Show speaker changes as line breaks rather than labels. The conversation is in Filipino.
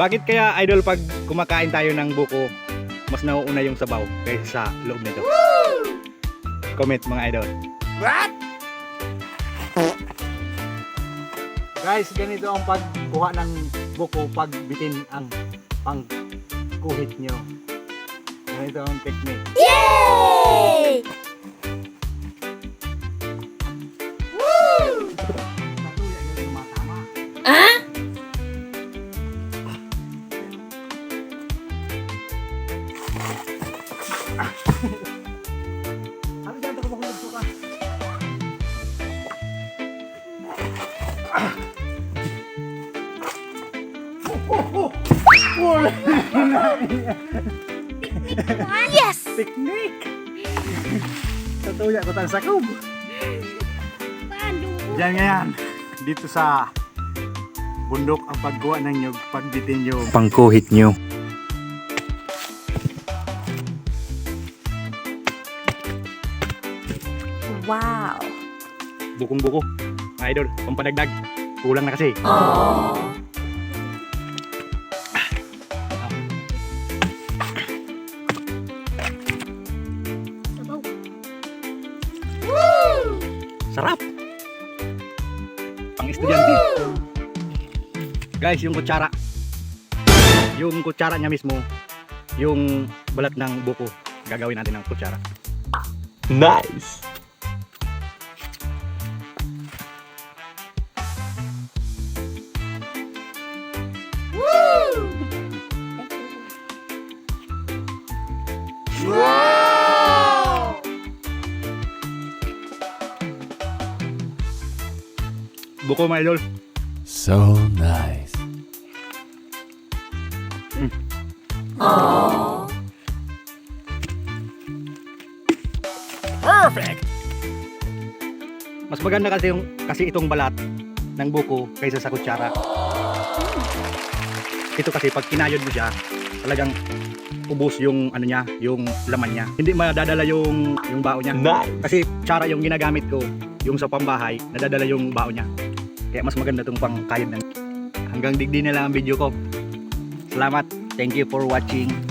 Bakit kaya idol pag kumakain tayo ng buko, mas nauuna yung sabaw kaysa sa loob nito? Comment mga idol.
What?
Guys, ganito ang pagkuha ng buko pag bitin ang pangkuhit nyo. Ganito ang technique.
Yay!
Ano dyan? Taka mahulog ka.
Yes!
Technique! Tatuya ko tang.
Paano?
Diyan ngayon, dito sa bundok ang paggawa ng nyug, pagbitin nyo. Pangkuhit nyo.
Wow!
Bukong buko. Idol, pampadagdag. Kulang na kasi.
Sabaw.
Sarap! Pang estudyante. Guys, yung kutsara. Yung kutsara niya mismo, yung balat ng buko, gagawin natin ng kutsara.
Nice.
Buko mga idol.
So nice.
Perfect! Mas maganda kasi yung kasi itong balat ng buko kaysa sa kutsara. Ito kasi pag kinayod mo siya, talagang ubos yung ano niya, yung laman niya. Hindi madadala yung yung bao niya.
Nice.
Kasi tsara yung ginagamit ko, yung sa pambahay, nadadala yung bao niya. Kaya mas maganda itong pangkayod ng Hanggang digdi na lang ang video ko. Salamat. Thank you for watching.